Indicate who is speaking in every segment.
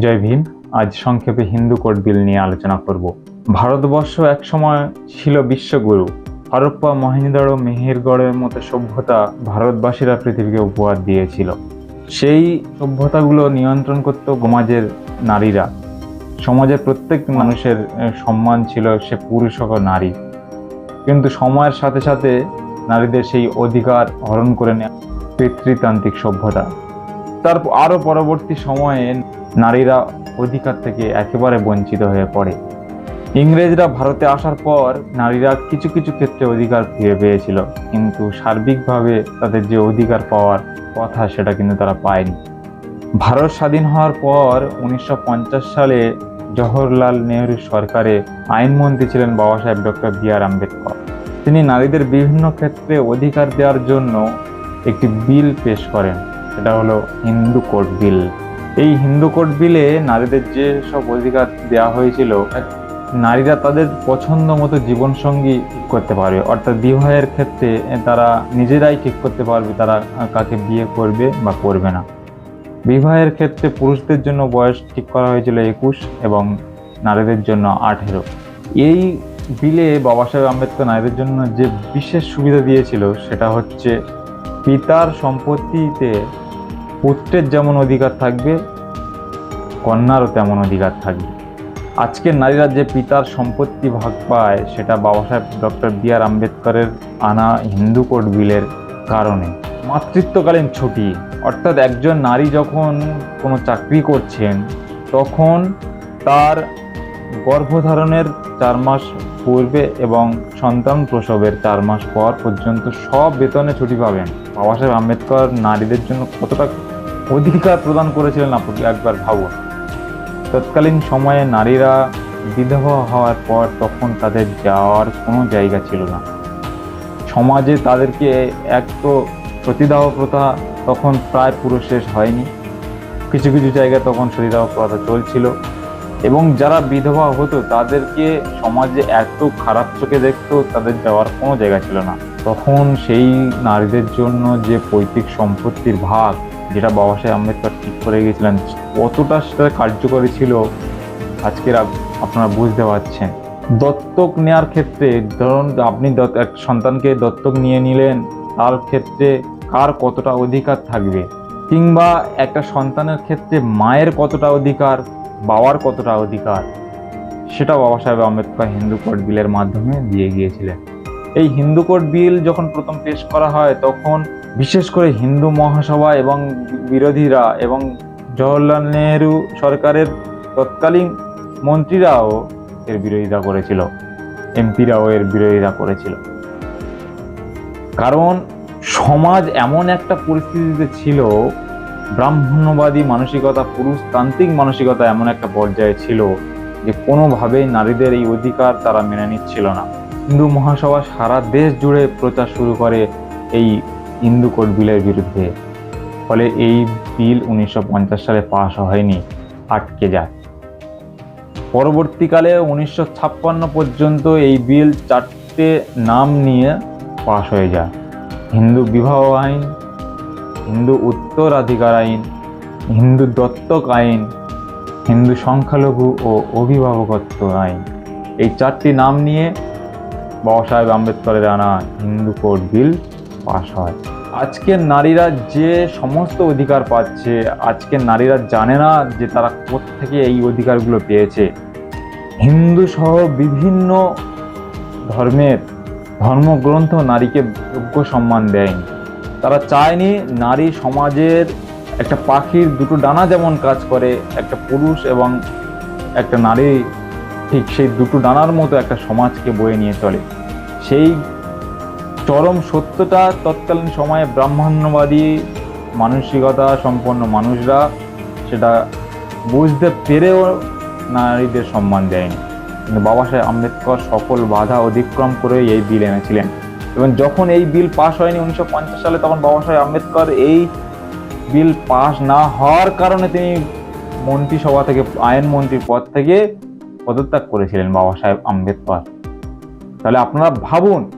Speaker 1: জয় ভীম, আজ সংক্ষেপে হিন্দু কোড বিল নিয়ে আলোচনা করব। ভারতবর্ষ একসময় ছিল বিশ্বগুরু। হরপ্পা মহেন্দ্র মেহেরগড়ের মতো সভ্যতা ভারতবাসীরা পৃথিবীকে উপহার দিয়েছিল। সেই সভ্যতাগুলো নিয়ন্ত্রণ করত সমাজের নারীরা। সমাজের প্রত্যেক মানুষের সম্মান ছিল সে পুরুষ হোক নারী। কিন্তু সময়ের সাথে সাথে নারীদের সেই অধিকার হরণ করে নেয় পিতৃতান্ত্রিক সভ্যতা। তার আরও পরবর্তী সময়ে নারীরা অধিকার থেকে একেবারে বঞ্চিত হয়ে পড়ে। ইংরেজরা ভারতে আসার পর নারীরা কিছু কিছু ক্ষেত্রে অধিকার ফিরে পেয়েছিল, কিন্তু সার্বিকভাবে তাদের যে অধিকার পাওয়ার কথা সেটা কিন্তু তারা পায়নি। ভারত স্বাধীন হওয়ার পর উনিশশো পঞ্চাশ সালে জওহরলাল নেহরু সরকারে আইনমন্ত্রী ছিলেন বাবা সাহেব ডক্টর বি আর আম্বেদকর। তিনি নারীদের বিভিন্ন ক্ষেত্রে অধিকার দেওয়ার জন্য একটি বিল পেশ করেন, সেটা হলো হিন্দু কোড বিল। এই হিন্দু কোড বিলে নারীদের যে সব অধিকার দেওয়া হয়েছিল নারীরা তাদের পছন্দ মতো জীবনসঙ্গী ঠিক করতে পারবে। অর্থাৎ বিবাহের ক্ষেত্রে তারা নিজেরাই ঠিক করতে পারবে, তারা কাকে বিয়ে করবে বা করবে না। বিবাহের ক্ষেত্রে পুরুষদের জন্য বয়স ঠিক করা হয়েছিল একুশ এবং নারীদের জন্য আঠেরো। এই বিলে বাবা সাহেব আম্বেদকর নারীদের জন্য যে বিশেষ সুবিধা দিয়েছিল, সেটা হচ্ছে পিতার সম্পত্তিতে পুত্রের যেমন অধিকার থাকবে, কন্যারও তেমন অধিকার থাকবে। আজকের নারীরা যে পিতার সম্পত্তি ভাগ পায়, সেটা বাবা সাহেব, ডক্টর বি আর আম্বেদকরের আনা হিন্দু কোড বিলের কারণে। মাতৃত্বকালীন ছুটি, অর্থাৎ একজন নারী যখন কোনো চাকরি করছেন, তখন তার গর্ভধারণের চার মাস পূর্বে এবং সন্তান প্রসবের চার মাস পর পর্যন্ত সব বেতনে ছুটি পাবেন। বাবা সাহেব, আম্বেদকর নারীদের জন্য কতটা অধিকার প্রদান করেছিলেন আপনি একবার ভাবুন। তৎকালীন সময়ে নারীরা বিধবা হওয়ার পর তখন তাদের যাওয়ার কোনো জায়গা ছিল না। সমাজে তাদেরকে এক তো সতীদাহ প্রথা তখন প্রায় পুরো শেষ হয়নি। কিছু কিছু জায়গায় তখন সতীদাহ প্রথা চলছিল এবং যারা বিধবা হতো তাদেরকে সমাজে এত খারাপ চোখে দেখতো তাদের যাওয়ার কোনো জায়গা ছিল না। তখন সেই নারীদের জন্য যে পৈতৃক সম্পত্তির ভাগ যেটা বাবা সাহেব আম্বেদকর ঠিক করে গিয়েছিলেন, কতটা সেটা কার্যকরী ছিল, আজকের আপনারা বুঝতে পারছেন। দত্তক নেওয়ার ক্ষেত্রে, ধরুন আপনি এক সন্তানকে দত্তক নিয়ে নিলেন, তার ক্ষেত্রে কার কতটা অধিকার থাকবে? কিংবা একটা সন্তানের ক্ষেত্রে মায়ের কতটা অধিকার, বাবার কতটা অধিকার? সেটা বাবা সাহেব আম্বেদকর হিন্দু কোড বিলের মাধ্যমে দিয়ে গিয়েছিলেন। এই হিন্দু কোড বিল যখন প্রথম পেশ করা হয়, তখন বিশেষ করে হিন্দু মহাসভা এবং বিরোধীরা এবং জওহরলাল নেহরু সরকারের তৎকালীন মন্ত্রীরাও এর বিরোধিতা করেছিল, এমপিরাও এর বিরোধিতা করেছিল। কারণ সমাজ এমন একটা পরিস্থিতিতে ছিল, ব্রাহ্মণ্যবাদী মানসিকতা, পুরুষতান্ত্রিক মানসিকতা এমন একটা পর্যায়ে ছিল যে কোনোভাবেই নারীদের এই অধিকার তারা মেনে নিচ্ছিল না। হিন্দু মহাসভা সারা দেশ জুড়ে প্রচার শুরু করে এই হিন্দু কোড বিলের বিরুদ্ধে। ফলে এই বিল উনিশশো পঞ্চাশ সালে পাশ হয়নি, আটকে যায়। পরবর্তীকালে উনিশশো ছাপ্পান্ন পর্যন্ত এই বিল চারটে নাম নিয়ে পাশ হয়ে যায়। হিন্দু বিবাহ আইন, হিন্দু উত্তরাধিকার আইন, হিন্দু দত্তক আইন, হিন্দু সংখ্যালঘু ও অভিভাবকত্ব আইন। এই চারটি নাম নিয়ে বাবা সাহেব আম্বেদকরের আনা হিন্দু কোড বিল পাশ হয়। আজকের নারীরা যে সমস্ত অধিকার পাচ্ছে, আজকের নারীরা জানে না যে তারা থেকে এই অধিকারগুলো পেয়েছে। হিন্দু সহ বিভিন্ন ধর্মের ধর্মগ্রন্থ নারীকে যোগ্য সম্মান দেয়নি। তারা চায়নি নারী সমাজের একটা পাখির দুটো ডানা যেমন কাজ করে, একটা পুরুষ এবং একটা নারী ঠিক সেই দুটো ডানার মতো একটা সমাজকে বয়ে নিয়ে চলে। সেই চরম সত্যটা তৎকালীন সময়ে ব্রাহ্মণ্যবাদী মানসিকতা সম্পন্ন মানুষরা সেটা বুঝতে পেরেও নারীদের সম্মান দেয়নি। কিন্তু বাবা সাহেব আম্বেদকর সকল বাধা অতিক্রম করে এই বিল এনেছিলেন। এবং যখন এই বিল পাশ হয়নি উনিশশো পঞ্চাশ সালে, তখন বাবা সাহেব আম্বেদকর এই বিল পাশ না হওয়ার কারণে তিনি মন্ত্রিসভা থেকে আইন মন্ত্রীর পদ থেকে পদত্যাগ করেছিলেন বাবা সাহেব আম্বেদকর। তাহলে আপনারা ভাবুন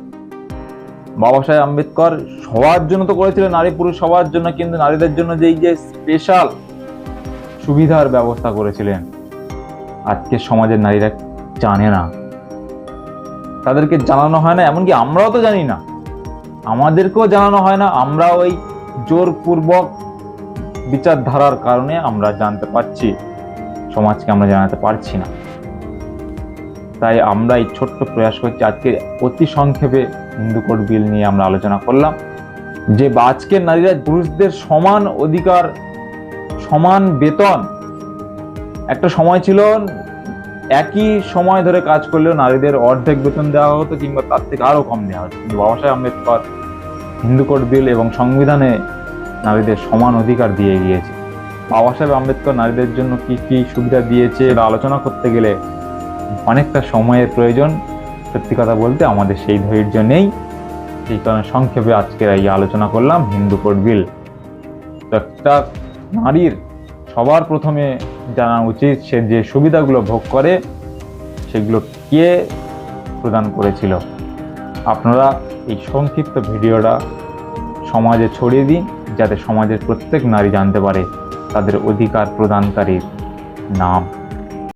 Speaker 1: বাবা সাহেব আম্বেদকর সবার জন্য তো করেছিলেন নারী পুরুষ সবার জন্য, কিন্তু নারীদের জন্য যেই যে স্পেশাল সুবিধার ব্যবস্থা করেছিলেন, আজকে সমাজের নারীরা জানে না। তাদেরকে জানানো হয় না, এমনকি আমরাও তো জানি না। আমাদেরকেও জানানো হয় না আমরা ওই জোরপূর্বক বিচারধারার কারণে আমরা জানতে পারছি, সমাজকে আমরা জানাতে পারছি না। তাই আমরা এই ছোট্ট প্রয়াস করছি, আজকে অতি সংক্ষেপে হিন্দু কোড বিল নিয়ে আমরা আলোচনা করলাম, যে আজকের নারীরা পুরুষদের সমান অধিকার, সমান বেতন, একটা সময় ছিল একই সময় ধরে কাজ করলেও নারীদের অর্ধেক বেতন দেওয়া হতো কিংবা তার থেকে আরও কম দেওয়া হতো। কিন্তু বাবা সাহেব আম্বেদকর হিন্দু কোড বিল এবং সংবিধানে নারীদের সমান অধিকার দিয়ে গিয়েছে। বাবা সাহেব আম্বেদকর নারীদের জন্য কি কি সুবিধা দিয়েছে আলোচনা করতে গেলে অনেকটা সময়ের প্রয়োজন। সত্যি কথা বলতে আমাদের সেই ধৈর্য নেই। সেই কারণে সংক্ষেপে আজকের এই আলোচনা করলাম হিন্দু কোড বিল একটা নারীর সবার প্রথমে জানা উচিত সে যে সুবিধাগুলো ভোগ করে, সেগুলো কে প্রদান করেছিল। আপনারা এই সংক্ষিপ্ত ভিডিওটা সমাজে ছড়িয়ে দিন, যাতে সমাজের প্রত্যেক নারী জানতে পারে তাদের অধিকার প্রদানকারীর নাম।